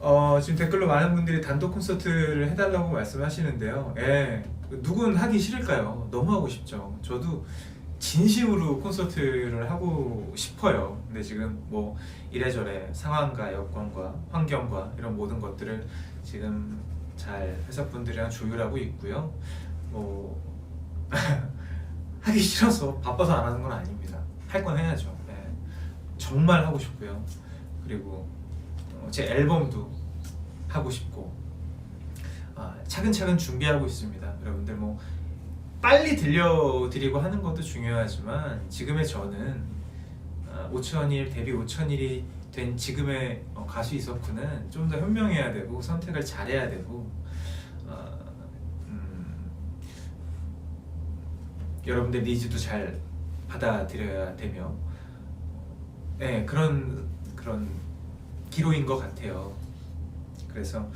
어, 지금 댓글로 많은 분들이 단독 콘서트를 해달라고 말씀하시는데요. 예, 누군 하기 싫을까요? 너무 하고 싶죠. 저도 진심으로 콘서트를 하고 싶어요. 근데 지금 뭐 이래저래 상황과 여건과 환경과 이런 모든 것들을 지금 잘 회사분들이랑 조율하고 있고요. 뭐 하기 싫어서 바빠서 안 하는 건 아닙니다. 할 건 해야죠. 예. 정말 하고 싶고요. 그리고 어, 제 앨범도 하고 싶고 아, 차근차근 준비하고 있습니다. 여러분들 뭐 빨리 들려드리고 하는 것도 중요하지만 지금의 저는 아, 5천일 데뷔 5천일이 된 지금의 어, 가수 이석훈은 좀 더 현명해야 되고 선택을 잘해야 되고 아, 음, 여러분들 니즈도 잘 받아들여야 되며 네 그런 그런 기로인 것 같아요. 그래서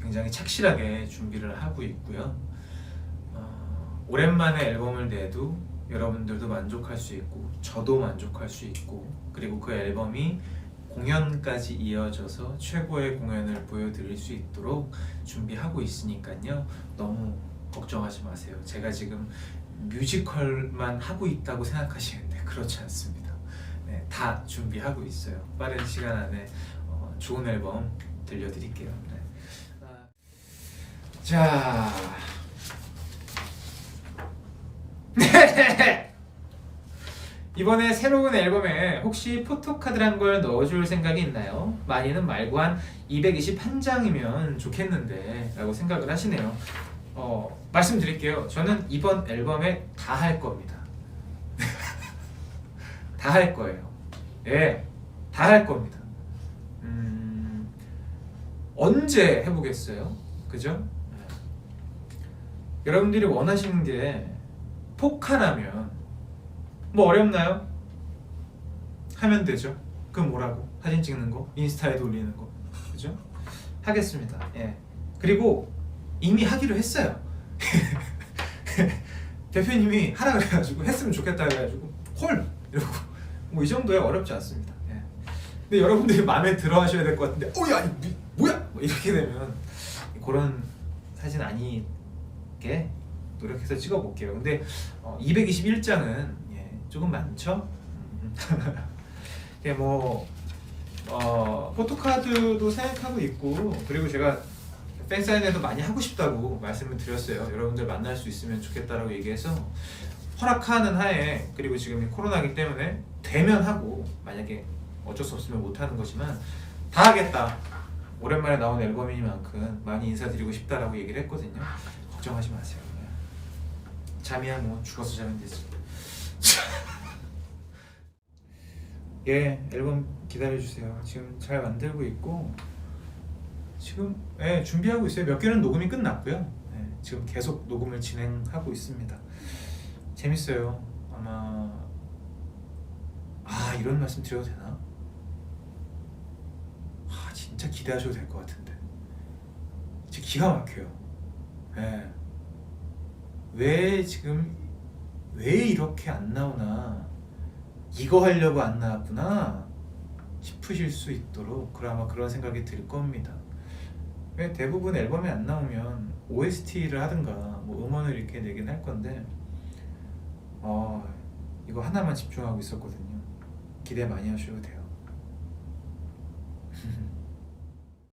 굉장히 착실하게 준비를 하고 있고요. 어, 오랜만에 앨범을 내도 여러분들도 만족할 수 있고 저도 만족할 수 있고 그리고 그 앨범이 공연까지 이어져서 최고의 공연을 보여드릴 수 있도록 준비하고 있으니까요. 너무 걱정하지 마세요. 제가 지금 뮤지컬만 하고 있다고 생각하시는데 그렇지 않습니다. 네, 다 준비하고 있어요. 빠른 시간 안에 어, 좋은 앨범 들려드릴게요. 네. 아, 자. 이번에 새로운 앨범에 혹시 포토카드란 걸 넣어줄 생각이 있나요? 많이는 말고 한 221장이면 좋겠는데 라고 생각을 하시네요 어, 말씀드릴게요 저는 이번 앨범에 다 할 겁니다 다 할 거예요 예, 다 할 겁니다 음, 언제 해보겠어요? 그죠? 네. 여러분들이 원하시는 게 포카라면 뭐 어렵나요? 하면 되죠. 그 뭐라고? 사진 찍는 거, 인스타에 올리는 거, 그죠? 하겠습니다. 예. 그리고 이미 하기로 했어요. 대표님이 하라 그래가지고 했으면 좋겠다 그래가지고 헐 이러고 뭐 이 정도에 어렵지 않습니다. 예. 근데 여러분들이 마음에 들어하셔야 될 것 같은데, 이 뭐야? 뭐 이렇게 되면 그런 사진 아니게 노력해서 찍어볼게요. 근데 어, 221장은 예, 조금 많죠? 음. 예, 뭐 어, 포토카드도 생각하고 있고 그리고 제가 팬사인회도 많이 하고 싶다고 말씀을 드렸어요. 여러분들 만날 수 있으면 좋겠다라고 얘기해서 허락하는 하에 그리고 지금 이 코로나기 때문에 되면 하고 만약에 어쩔 수 없으면 못 하는 거지만 다 하겠다. 오랜만에 나온 앨범이니만큼 많이 인사드리고 싶다라고 얘기를 했거든요. 걱정하지 마세요. 잠이야 뭐 죽어서 자면 되지. 예, 앨범 기다려 주세요. 지금 잘 만들고 있고 지금 예, 준비하고 있어요. 몇 개는 녹음이 끝났고요. 예, 지금 계속 녹음을 진행하고 있습니다. 재밌어요. 아마 아 이런 말씀 드려도 되나? 아 진짜 기대하셔도 될 것 같은데. 진짜 기가 막혀요. 예. 왜 지금 왜 이렇게 안 나오나 이거 하려고 안 나왔구나 싶으실 수 있도록 그나마 그런 생각이 들 겁니다. 왜 대부분 앨범이 안 나오면 OST를 하든가 뭐 음원을 이렇게 내긴 할 건데 어, 이거 하나만 집중하고 있었거든요. 기대 많이 하셔도 돼요.